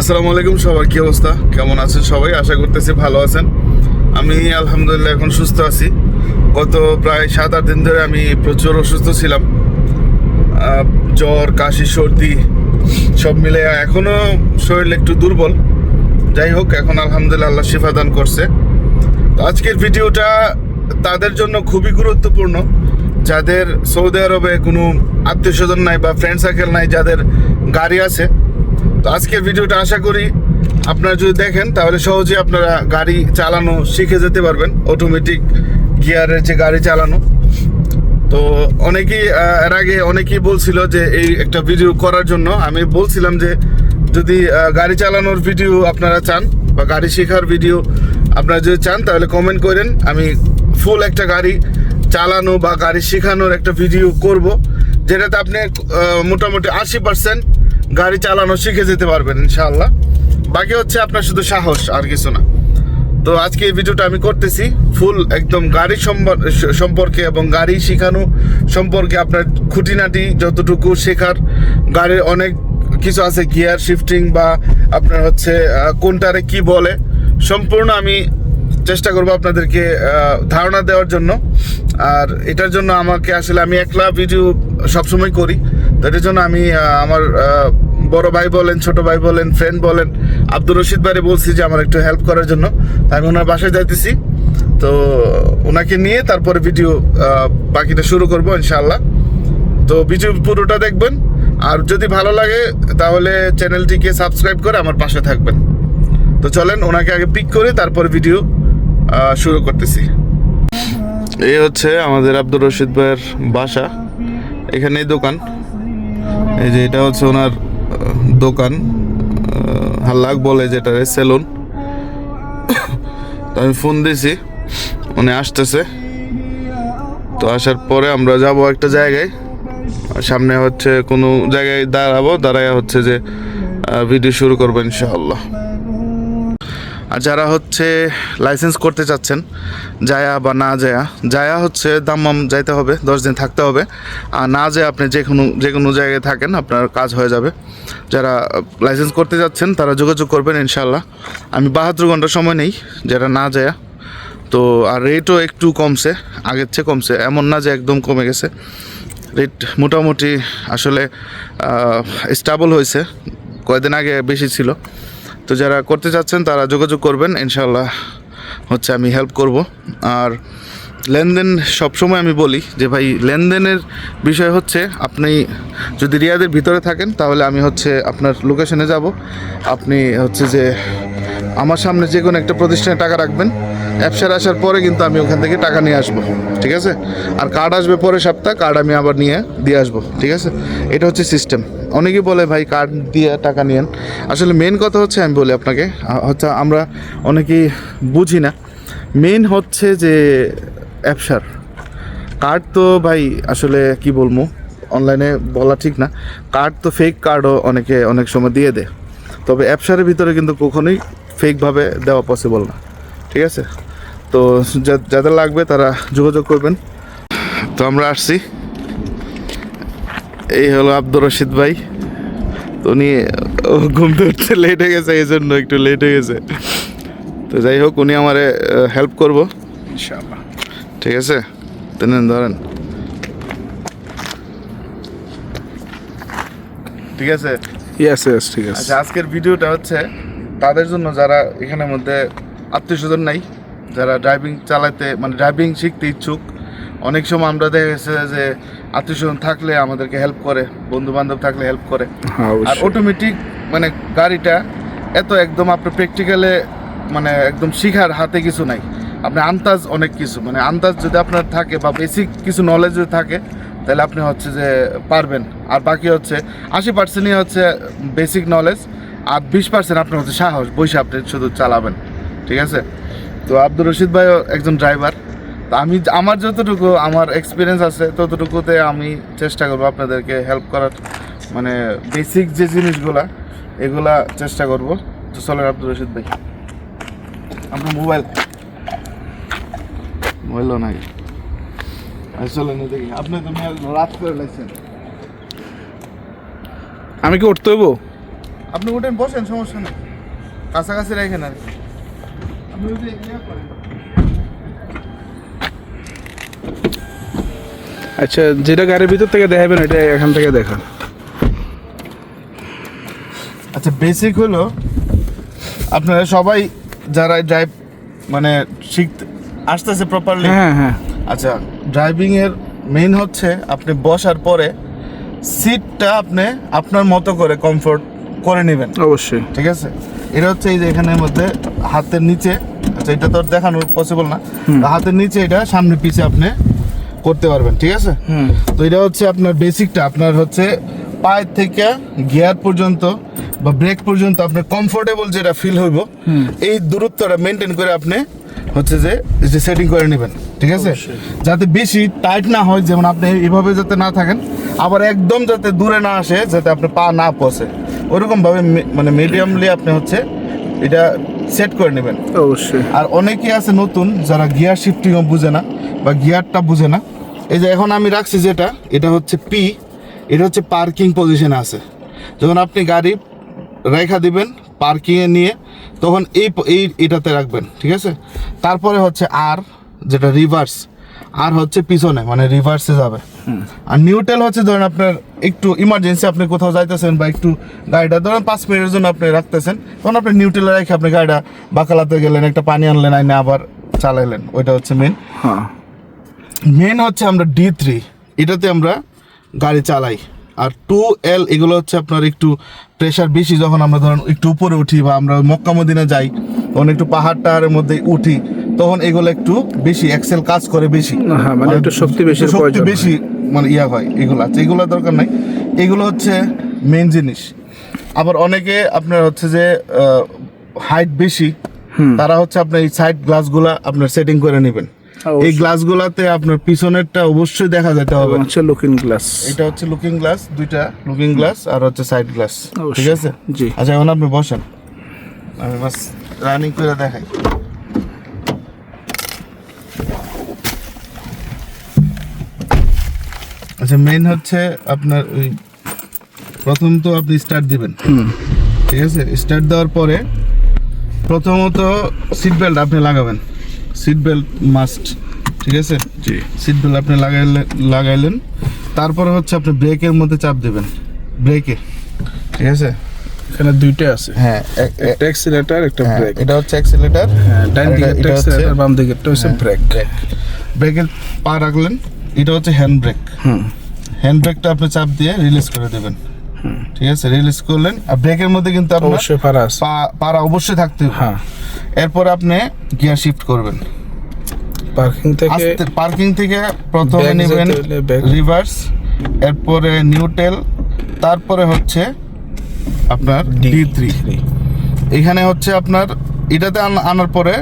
আসসালামু আলাইকুম সবার, কি অবস্থা? কেমন আছেন সবাই? আশা করতেছি ভালো আছেন। আমি আলহামদুলিল্লাহ এখন সুস্থ আছি। গত প্রায় সাত, আট দিন ধরে আমি প্রচুর অসুস্থ ছিলাম। জ্বর, কাশি, সর্দি, সব মিলে এখনও শরীর একটু দুর্বল। যাই হোক, এখন আলহামদুলিল্লাহ আল্লাহ শিফা দান করছে। তো আজকের ভিডিওটা তাদের জন্য খুবই গুরুত্বপূর্ণ। যাদের সৌদি আরবে কোনো আত্মীয় স্বজন নাই বা ফ্রেন্ড সার্কেল নাই, যাদের গাড়ি আছে তো আজকের ভিডিওটা আশা করি আপনারা যদি দেখেন, তাহলে সহজে আপনারা গাড়ি চালানো শিখে যেতে পারবেন। অটোমেটিক গিয়ারের যে গাড়ি চালানো। তো অনেকেই এর আগে অনেকেই বলছিল যে এই একটা ভিডিও করার জন্য। আমি বলছিলাম যে যদি গাড়ি চালানোর ভিডিও আপনারা চান বা গাড়ি শেখার ভিডিও আপনারা যদি চান, তাহলে কমেন্ট করেন। আমি ফুল একটা গাড়ি চালানো বা গাড়ি শেখানোর একটা ভিডিও করব। যেটাতে আপনি মোটামুটি আশি পার্সেন্ট গাড়ি চালানো শিখে যেতে পারবেন, ইনশাআল্লাহ। বাকি হচ্ছে আপনার শুধু সাহস, আর কিছু না। তো আজকে এই ভিডিওটা আমি করতেছি, ফুল একদম গাড়ি সম্পর্কে এবং গাড়ি শেখানো সম্পর্কে আপনার খুঁটিনাটি যতটুকু শেখার, গাড়ির অনেক কিছু আছে, গিয়ার শিফটিং বা আপনার হচ্ছে কোনটারে কি বলে, সম্পূর্ণ আমি চেষ্টা করব আপনাদেরকে ধারণা দেওয়ার জন্য। আর এটার জন্য আমাকে আসলে আমি একলা ভিডিও সবসময় করি। এটার জন্য আমি আমার বড় ভাই বলেন, ছোট ভাই বলেন ফ্রেন্ড বলেন, আব্দুর রশিদ ভাইরে বলছি যে আমার একটু হেল্প করার জন্য। আমি ওনার বাসায় যাইতেছি। তো, ওনাকে নিয়ে তারপরে ভিডিও বাকিটা শুরু করব ইনশাআল্লাহ। তো ভিডিও পুরোটা দেখবেন। আর যদি ভালো লাগে, তাহলে চ্যানেলটিকে সাবস্ক্রাইব করে আমার পাশে থাকবেন। তো চলেন, ওনাকে আগে পিক করে, তারপর ভিডিও শুরু করতেছি। এই হচ্ছে আমাদের আব্দুর রশিদ ভাইয়ের বাসা। এখানেই দোকান। এই যে এটা হচ্ছে ওনার দোকান। হাল্লাক বলে যেটা সেলুন তো আমি ফোন দিয়েছি উনি আসতেছে। তো আসার পরে আমরা যাব একটা জায়গায়। সামনে হচ্ছে কোনো জায়গায় দাঁড়াবো দাঁড়ায় হচ্ছে যে ভিডিও শুরু করব ইনশাআল্লাহ। আর যারা হচ্ছে লাইসেন্স করতে চাচ্ছেন, যায়া বা না যায়া যায়া হচ্ছে দাম্মাম যাইতে হবে, দশ দিন থাকতে হবে। আর না যায় আপনি যে কোনো যে কোনো জায়গায় থাকেন, আপনার কাজ হয়ে যাবে। যারা লাইসেন্স করতে যাচ্ছেন, তারা যোগাযোগ করবেন ইনশাল্লাহ আমি বাহাত্তর ঘণ্টা সময় নেই, যারা না যায়া। তো, আর রেটও একটু কমছে, আগের চেয়ে কমছে। এমন না যে একদম কমে গেছে। রেট মোটামুটি আসলে স্টাবল হয়েছে। কয়েকদিন আগে বেশি ছিল। তো যারা করতে চাচ্ছেন তারা যোগাযোগ করবেন ইনশাল্লাহ হচ্ছে আমি হেল্প করব। আর লেনদেন সবসময় আমি বলি যে ভাই, লেনদেনের বিষয় হচ্ছে আপনি যদি রিয়াদের ভিতরে থাকেন, তাহলে আমি হচ্ছে আপনার লোকেশনে যাব। আপনি হচ্ছে যে আমার সামনে যে কোনো একটা প্রতিষ্ঠানে টাকা রাখবেন, অ্যাপসার আসার পরে কিন্তু আমি ওখান থেকে টাকা নিয়ে আসব, ঠিক আছে? আর কার্ড আসবে পরে সপ্তাহ কার্ড আমি আবার নিয়ে দিয়ে আসব, ঠিক আছে? এটা হচ্ছে সিস্টেম অনেকেই বলে, ভাই কার্ড দিয়ে টাকা নিয়েন। আসলে মেন কথা হচ্ছে, আমি বলি আপনাকে হচ্ছে আমরা অনেকেই বুঝি না। মেন হচ্ছে যে অ্যাপসার কার্ড তো, ভাই, আসলে কি বলব অনলাইনে বলা ঠিক না। কার্ড তো ফেক কার্ডও অনেকে অনেক সময় দিয়ে দেয়। তবে অ্যাপসারের ভিতরে কিন্তু কখনোই ফেকভাবে দেওয়া পসিবল না। ঠিক আছে? তো যাদের লাগবে তারা যোগাযোগ করবেন। তো আমরা আসছি। এই হলো আব্দুর রশিদ ভাই। তো উনি ঘুমতে উঠতে লেট হয়ে গেছে এই জন্য একটু লেট হয়ে গেছে। তো যাই হোক উনি আমারে হেল্প করব। ইনশাআল্লাহ। ঠিক আছে? তো নেন ধরেন। ঠিক আছে? ইয়েস ইয়েস ঠিক আছে। আচ্ছা আজকের ভিডিওটা হচ্ছে তাদের জন্য যারা এখানের মধ্যে আত্মীয় স্বজন নাই যারা ড্রাইভিং চালাতে মানে ড্রাইভিং শিখতে ইচ্ছুক অনেক সময় আমরা দেখা গেছে যে আত্মীয় থাকলে আমাদেরকে হেল্প করে বন্ধু বান্ধব থাকলে হেল্প করে। হ্যাঁ আর অটোমেটিক মানে গাড়িটা এত একদম আপনার প্র্যাকটিক্যালে মানে একদম শিখার হাতে কিছু নাই। আপনি আন্দাজ অনেক কিছু মানে আন্দাজ যদি আপনার থাকে বা বেসিক কিছু নলেজ যদি থাকে তাহলে আপনি হচ্ছে যে পারবেন। আর বাকি হচ্ছে আশি পার্সেন্টই হচ্ছে বেসিক নলেজ আর বিশ পার্সেন্ট আপনার হচ্ছে সাহস বসে আপনি শুধু চালাবেন। ঠিক আছে? তো আব্দুর রশিদ ভাইও একজন ড্রাইভার আমি আমার যতটুকু আমার এক্সপিরিয়েন্স আছে ততটুকুতে আমি চেষ্টা করব আপনাদেরকে হেল্প করার। মানে বেসিক যে জিনিসগুলা এগুলা চেষ্টা করব। তো চলেন আব্দুর রশিদ ভাই। আপনার মোবাইল মোবাইলও নাই। আচ্ছা চলেন দেখি আপনি তুমি রাত করে লাগছেন আমি কি উঠতে হইব? আপনি উঠেন বসেন সমস্যা নেই। কাছাকাছি রাখেন আর কি। আপনি করেন। আচ্ছা যেটা গাড়ির ভিতর থেকে দেখাবেন এটা এখান থেকে দেখান। আচ্ছা বেসিক হলো আপনারা সবাই যারা ড্রাইভ মানে শিখতে আসতেছে প্রপারলি হ্যাঁ হ্যাঁ আচ্ছা ড্রাইভিং এর মেইন হচ্ছে আপনি বসার পরে সিটটা আপনি আপনার মতো করে কমফোর্ট করে নেবেন। অবশ্যই। ঠিক আছে? এটা হচ্ছে এই যে এখানের মধ্যে হাতের নিচে আচ্ছা এটা তো আর দেখানো পসিবল না। হাতের নিচে এটা সামনে পিছে আপনি করতে পারবেন ঠিক আছে? তো এটা হচ্ছে আপনার বেসিকটা আপনার হচ্ছে পায়ের থেকে গিয়ার পর্যন্ত বা ব্রেক পর্যন্ত আপনার কমফোর্টেবল যেটা ফিল হইব এই দূরত্বটা মেনটেন করে আপনি হচ্ছে যে যে সেটিং করে নেবেন ঠিক আছে? যাতে বেশি টাইট না হয় যেমন আপনি এভাবে যাতে না থাকেন আবার একদম যাতে দূরে না আসে যাতে আপনি পা না পসে ওরকম ভাবে মানে মিডিয়ামলি আপনি হচ্ছে এটা সেট করে নেবেন। অবশ্যই। আর অনেকে আছে নতুন যারা গিয়ার শিফটিংও বুঝে না বা গিয়ারটা বুঝে না। এই যে এখন আমি রাখছি যেটা এটা হচ্ছে পি এটা হচ্ছে পার্কিং পজিশনে আছে। যখন আপনি গাড়ি রেখা দিবেন পার্কিংয়ে নিয়ে তখন এই এই এটাতে রাখবেন ঠিক আছে? তারপরে হচ্ছে আর যেটা রিভার্স আর হচ্ছে পিছনে মানে রিভার্সে যাবে। আর নিউট্রাল হচ্ছে ধরেন আপনার একটু ইমার্জেন্সি আপনি কোথাও যাইতেছেন বা একটু গাড়িটা ধরেন পাঁচ মিনিটের জন্য আপনি রাখতেছেন তখন আপনি নিউট্রালে রেখে আপনি গাড়িটা বাকালাতে গেলেন একটা পানি আনলেন আইনে আবার চালাইলেন ওইটা হচ্ছে মেন হ্যাঁ। মেন হচ্ছে আমরা ডি থ্রি এটাতে আমরা গাড়ি চালাই। আর টু এল এগুলো হচ্ছে আপনার একটু প্রেশার বেশি যখন আমরা ধরেন একটু উপরে উঠি বা আমরা মক্কা মদিনা যাই তখন একটু পাহাড় টাহাড়ের মধ্যে উঠি তখন এগুলো একটু বেশি এক্সেল কাজ করে বেশি। হ্যাঁ, মানে একটু শক্তি একটু শক্তি বেশি মানে ইয়া হয় এগুলো। আচ্ছা এগুলো দরকার নাই। এগুলো হচ্ছে মেন জিনিস। আবার অনেকে আপনার হচ্ছে যে হাইট বেশি তারা হচ্ছে আপনার এই সাইড গ্লাসগুলা আপনার সেটিং করে নেবেন। এই। গ্লাসগুলাতে আপনার পিছনেরটা অবশ্যই দেখা যেতে হবে। হচ্ছে লুকিং গ্লাস এটা হচ্ছে লুকিং গ্লাস দুইটা লুকিং গ্লাস আর হচ্ছে সাইড গ্লাস ঠিক আছে? জি। আচ্ছা এখন আপনি বসেন। আমি বাস রানিং করে দেখাই। আচ্ছা মেন হচ্ছে আপনার ওই প্রথম তো আপনি স্টার্ট দিবেন। ঠিক আছে? স্টার্ট দেওয়ার পরে প্রথমত সিট বেল্ট আপনি লাগাবেন। সিট বেল্ট মাস্ট ঠিক আছে? জি। সিট বেল্ট আপনি লাগাইলেন লাগাইলেন। তারপরে হচ্ছে আপনি ব্রেকের মধ্যে চাপ দেবেন ব্রেকে। ঠিক আছে? এখানে দুইটা আছে। হ্যাঁ একটা অ্যাক্সিলেটর একটা হ্যাঁ, ব্রেক এটা হচ্ছে অ্যাক্সিলেটর হ্যাঁ আর দিকে এটা- হচ্ছে- বাম দিকে একটা হচ্ছে ব্রেক ব্রেকের পা রাখলেন এটা হচ্ছে হ্যান্ড ব্রেক হুম। হ্যান্ড ব্রেকটা আপনি চাপ দিয়ে রিলিজ করে দেবেন। ঠিক আছে রিলিজ করলেন। আর ব্রেকের মধ্যে কিন্তু আপনার অবশ্যই পারা পারা অবশ্যই থাকতে হবে। হ্যাঁ। এরপর আপনি গিয়ার শিফট করবেন। পার্কিং থেকে পার্কিং থেকে প্রথমে নেবেন। রিভার্স এরপরে নিউটেল তারপরে হচ্ছে আপনার ডি থ্রি এখানে হচ্ছে আপনার এটাতে আনার পরে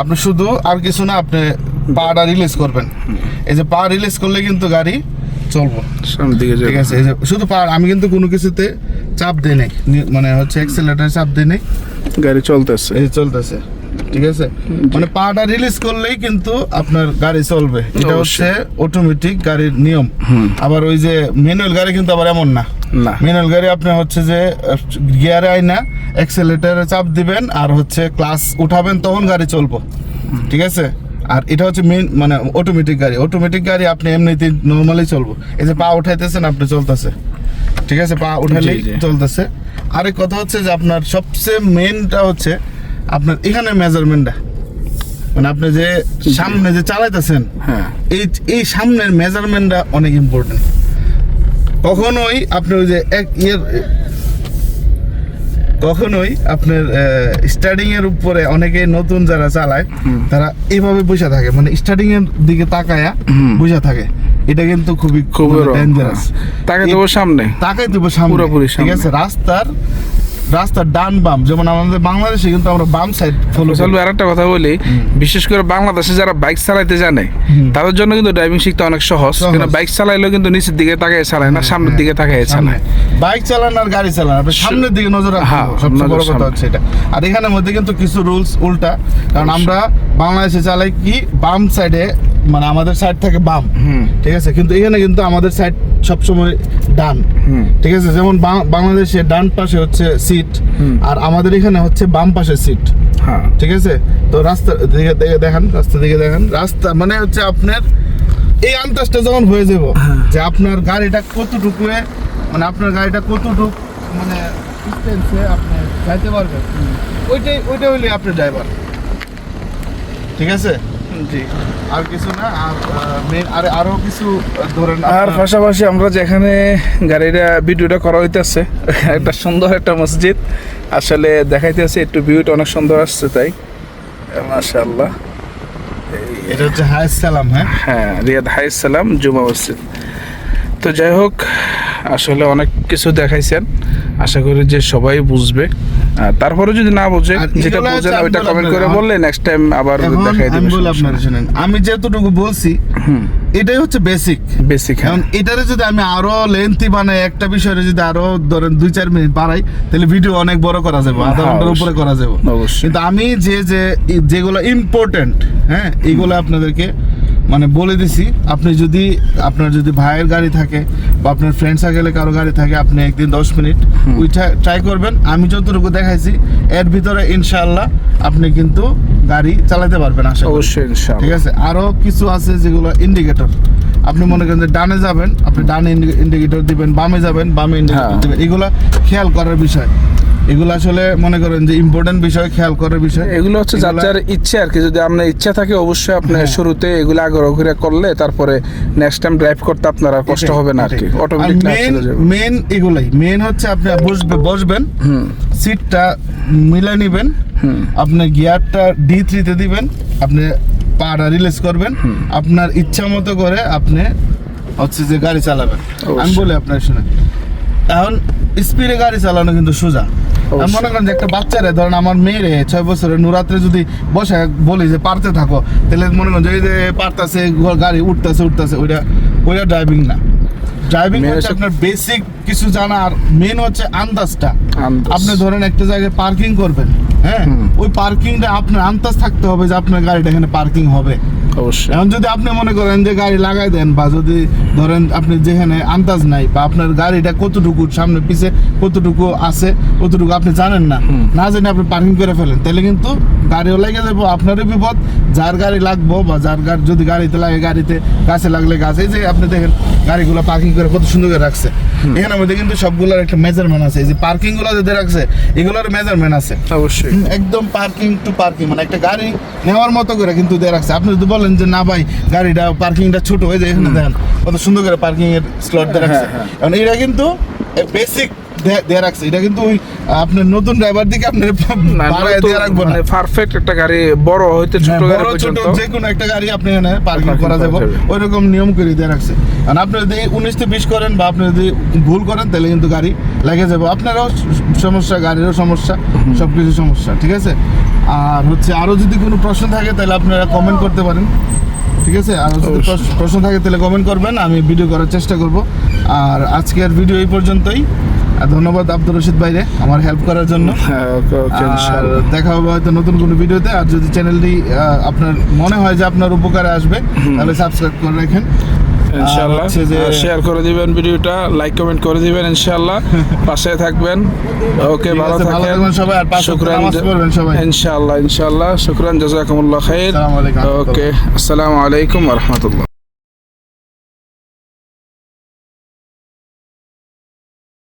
আপনি শুধু আর কিছু না আপনি পাটা রিলিজ করবেন। এই যে পা রিলিজ করলে কিন্তু গাড়ি চলবো। সামনের দিকে ঠিক আছে এই যে শুধু পা আমি কিন্তু কোনো কিছুতে চাপ দিই নাই। মানে হচ্ছে এক্সেলেটার চাপ দিই নাই। গাড়ি চলতেছে। এই চলতেছে ঠিক আছে? মানে পাটা রিলিজ করলেই কিন্তু আপনার গাড়ি চলবে। এটা হচ্ছে অটোমেটিক গাড়ির নিয়ম। আবার ওই যে ম্যানুয়াল গাড়ি কিন্তু আবার এমন না। না। ম্যানুয়াল গাড়ি আপনি হচ্ছে যে গিয়ারে আইনা এক্সেলেটারে চাপ দিবেন আর হচ্ছে ক্লাস উঠাবেন তখন গাড়ি চলবো। ঠিক আছে? আর এটা হচ্ছে মেন মানে অটোমেটিক গাড়ি। অটোমেটিক গাড়ি আপনি এমনিতে নর্মালি চলবো। এই যে পা উঠাইতেছেন আপনি চলতেছে। ঠিক আছে? পা উঠালেই। চলতেছে। আরেক কথা হচ্ছে যে আপনার সবচেয়ে মেনটা হচ্ছে আপনার এখানে মেজারমেন্টটা মানে আপনি যে সামনে যে চালাইতেছেন হ্যাঁ। এই এই সামনের মেজারমেন্টটা অনেক ইম্পর্টেন্ট কখনোই আপনি ওই যে এক ইয়ের কখনোই আপনার স্টার্টিং এর উপরে অনেকে নতুন যারা চালায় তারা এভাবে বসে থাকে। মানে স্টার্টিং এর দিকে তাকায়া বসে থাকে। এটা কিন্তু খুবই wrong, ডেঞ্জারাস। তাকে দেবো সামনে। তাকাই দেবো সামনে। পুরোপুরি ঠিক আছে? রাস্তার রাস্তার ডান বাম যেমন আমাদের বাংলাদেশে কিন্তু আমরা বাম সাইড ফলো চলবে আর একটা কথা বলি বিশেষ করে বাংলাদেশে যারা বাইক চালাইতে জানে তাদের জন্য কিন্তু ড্রাইভিং শিখতে অনেক সহজ। কিন্তু বাইক চালাইলেও কিন্তু নিচের দিকে তাকায় চালায় না সামনের দিকে তাকায় চালায় বাইক চালান আর গাড়ি চালান আপনি সামনের দিকে নজর হ্যাঁ। সবচেয়ে বড় কথা হচ্ছে এটা। আর এখানের মধ্যে কিন্তু কিছু রুলস উল্টা কারণ আমরা বাংলাদেশে চালাই কি বাম সাইডে মানে আমাদের সাইড থাকে বাম ঠিক আছে? কিন্তু এখানে কিন্তু আমাদের সাইড সবসময় ডান ঠিক আছে? যেমন বাংলাদেশে ডান পাশে হচ্ছে সিট আর আমাদের এখানে হচ্ছে বাম পাশে সিট হ্যাঁ। ঠিক আছে? তো রাস্তা দিকে দেখেন রাস্তা দিকে দেখেন। রাস্তা মানে হচ্ছে আপনার এই আন্দাজটা যখন হয়ে যাব যে আপনার গাড়িটা কতটুকু মানে আপনার গাড়িটা কতটুকু মানে ডিস্টেন্সে আপনি যাইতে পারবেন। ওইটাই ওইটা হইলে আপনি ড্রাইভার ঠিক আছে? জি। আর কিছু না আর মেন আর আরও কিছু ধরেন আর পাশাপাশি আমরা যেখানে গাড়িটা ভিডিওটা করা হইতেছে একটা সুন্দর একটা মসজিদ। আসলে দেখাইতেছে একটু ভিউটা অনেক সুন্দর আসছে তাই। মাশাআল্লাহ। এটা হচ্ছে হাই সালাম হ্যাঁ? হ্যাঁ রিয়াদ হাই সালাম জুমা মসজিদ। তো যাই হোক আসলে অনেক কিছু দেখাইছেন। আশা করি যে সবাই বুঝবে। তারপরে যদি না বুঝে যেটা এগুলো বুঝে না ওইটা কমেন্ট করে বললে নেক্সট টাইম আবার দেখাই আমি দিবে বলি আপনার শুনেন আমি যেতটুকু বলছি এটাই হচ্ছে বেসিক বেসিক এখন এটারে যদি আমি আরও লেন্থি বানাই একটা বিষয়ে যদি আরও ধরেন দুই চার মিনিট বাড়াই তাহলে ভিডিও অনেক বড় করা যাবে আধা ঘণ্টার উপরে করা যাবে। অবশ্যই। কিন্তু আমি যে যে যেগুলো ইম্পর্টেন্ট হ্যাঁ এইগুলো আপনাদেরকে মানে বলে দিছি আপনি যদি আপনার যদি ভাইয়ের গাড়ি থাকে বা আপনার ফ্রেন্ড সার্কেলে কারও গাড়ি থাকে আপনি একদিন দশ মিনিট ওইটা ট্রাই করবেন। আমি যতটুকু দেখাইছি এর ভিতরে ইনশাআল্লাহ আপনি কিন্তু গাড়ি চালাতে পারবেন আশা অবশ্যই ইনশাআল্লাহ। ঠিক আছে? আরও কিছু আছে যেগুলো ইন্ডিকেটর আপনি মনে করেন যে ডানে যাবেন আপনি ডানে ইন্ডিকেটর দিবেন বামে যাবেন বামে ইন্ডিকেটর হ্যাঁ। দিবেন। এগুলো খেয়াল করার বিষয়। এগুলো আসলে মনে করেন যে ইম্পর্টেন্ট বিষয় খেয়াল করার বিষয়। এগুলো হচ্ছে যার ইচ্ছে আর কি। যদি আপনার ইচ্ছা থাকে অবশ্যই আপনি হ্যাঁ। শুরুতে এগুলো আগ্রহ করে করলে তারপরে নেক্সট টাইম ড্রাইভ করতে আপনার আর কষ্ট হবে না আর কি। অটোমেটিক মেন মেন এগুলাই। মেন হচ্ছে আপনি বসবে বসবেন সিটটা মিলে নেবেন হুম। আপনি গিয়ারটা ডি থ্রিতে দিবেন আপনি পাটা রিলিজ করবেন আপনার ইচ্ছা মতো করে আপনি হচ্ছে যে গাড়ি চালাবেন। আমি। বলি আপনার শুনে। এখন স্পিডে গাড়ি চালানো কিন্তু সোজা। মনে করেন যে একটা বাচ্চারে ধরেন আমার মেয়েরে ছয় বছরের নুরাত্রে যদি বসে বলি যে পারতে থাকো তাহলে মনে করেন যে এই যে পারতাছে গাড়ি উঠতেছে উঠতেছে ওইটা ওইটা ড্রাইভিং না। ড্রাইভিং হচ্ছে আপনার বেসিক কিছু জানা আর মেন হচ্ছে আন্দাজটা। আন্দাজ। আপনি ধরেন একটা জায়গায় পার্কিং করবেন হ্যাঁ। ওই পার্কিংটা আপনার আন্দাজ থাকতে হবে যে আপনার গাড়িটা এখানে পার্কিং হবে। অবশ্যই এখন যদি আপনি মনে করেন যে গাড়ি লাগাই দেন বা যদি ধরেন আপনি যেখানে আন্দাজ নাই বা আপনার গাড়িটা কতটুকু সামনে পিছে কতটুকু আছে কতটুকু আপনি জানেন না। না জেনে আপনি পার্কিং করে ফেলেন তাহলে কিন্তু গাড়িও লেগে যাব আপনারও বিপদ যার গাড়ি লাগবো বা যার গাড়ি যদি গাড়িতে লাগে গাড়িতে গাছে লাগলে গাছে। এই যে আপনি দেখেন গাড়িগুলো পার্কিং করে কত সুন্দর করে রাখছে। এখানে মধ্যে কিন্তু সবগুলোর একটা মেজারমেন্ট আছে। এই যে পার্কিংগুলো যেতে রাখছে এগুলোর মেজারমেন্ট আছে। অবশ্যই। একদম পার্কিং টু পার্কিং মানে একটা গাড়ি নেওয়ার মতো করে কিন্তু দিয়ে রাখছে। আপনি যদি বলেন যে না ভাই গাড়িটা পার্কিংটা ছোট হয়ে যায় এখানে দেখেন কত সুন্দর করে পার্কিং এর স্লট দিয়ে রাখছে। হ্যাঁ, কারণ এটা কিন্তু বেসিক দিয়ে রাখছে। এটা কিন্তু ওই আপনার নতুন ড্রাইভার দিকে আপনার বাড়ায় নতুন রাখব না। মানে পারফেক্ট একটা গাড়ি বড় হইতে ছোট হ্যাঁ, গাড়ি পর্যন্ত। যে কোনো একটা গাড়ি আপনি পার্কিং করা যাবে। যাবে। ওই রকম নিয়ম করে দিয়ে রাখছে। আর আপনি যদি উনিশ থেকে বিশ করেন বা আপনি যদি ভুল করেন তাহলে কিন্তু গাড়ি লেগে যাবে। আপনারও সমস্যা গাড়িরও সমস্যা সব কিছু সমস্যা ঠিক আছে? আর হচ্ছে আরও যদি কোনো প্রশ্ন থাকে তাহলে আপনারা কমেন্ট করতে পারেন। ঠিক আছে? আর যদি প্রশ্ন থাকে তাহলে কমেন্ট করবেন আমি ভিডিও করার চেষ্টা করব। আর আজকের ভিডিও এই পর্যন্তই। আর ধন্যবাদ আব্দুর রশিদ ভাইরে আমার হেল্প করার জন্য। হ্যাঁ আর দেখা হবে হয়তো নতুন কোনো ভিডিওতে আর যদি চ্যানেলটি আপনার মনে হয় যে আপনার উপকারে আসবে তাহলে সাবস্ক্রাইব করে রাখেন। ইনশাআল্লাহ। হচ্ছে শেয়ার করে দিবেন ভিডিওটা লাইক কমেন্ট করে দিবেন ইনশাআল্লাহ। পাশে থাকবেন। ওকে ভালো থাকবেন সবাই, আর পাশে শুকরান নামাজ পড়বেন সবাই। ইনশাআল্লাহ ইনশাআল্লাহ। শুকরান জাযাকুমুল্লাহ খাইর। ওকে আসসালামু আলাইকুম ওয়া রাহমাতুল্লাহ।